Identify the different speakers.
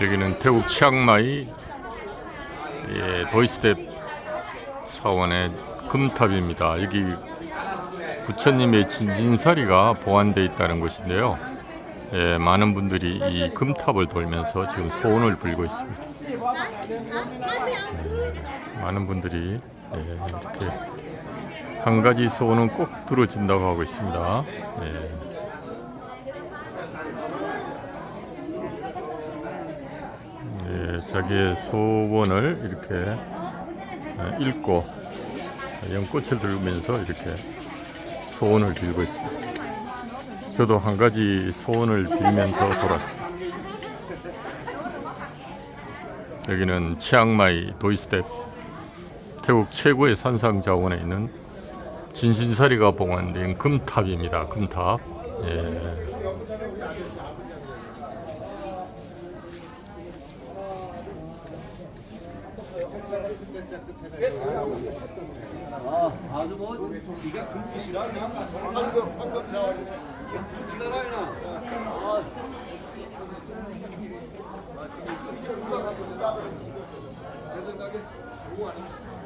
Speaker 1: 여기는 태국 치앙마이 예, 도이스텝 사원의 금탑입니다. 여기 부처님의 진진사리가 보관되어 있다는 곳인데요. 예, 많은 분들이 이 금탑을 돌면서 지금 소원을 빌고 있습니다. 예, 많은 분들이 예, 이렇게 한 가지 소원은 꼭 들어진다고 하고 있습니다. 예. 예, 자기의 소원을 이렇게 예, 읽고 연꽃을 들으면서 이렇게 소원을 빌고 있습니다. 저도 한 가지 소원을 빌면서 돌았습니다. 여기는 치앙마이 도이스텝 태국 최고의 산상 자원에 있는 진신사리가 봉헌된 금탑입니다. 금탑. 예.
Speaker 2: 아주 뭐 네가 금빛이라
Speaker 3: 황금 황금 사월이네.
Speaker 2: 내 생각에 그거 아니야?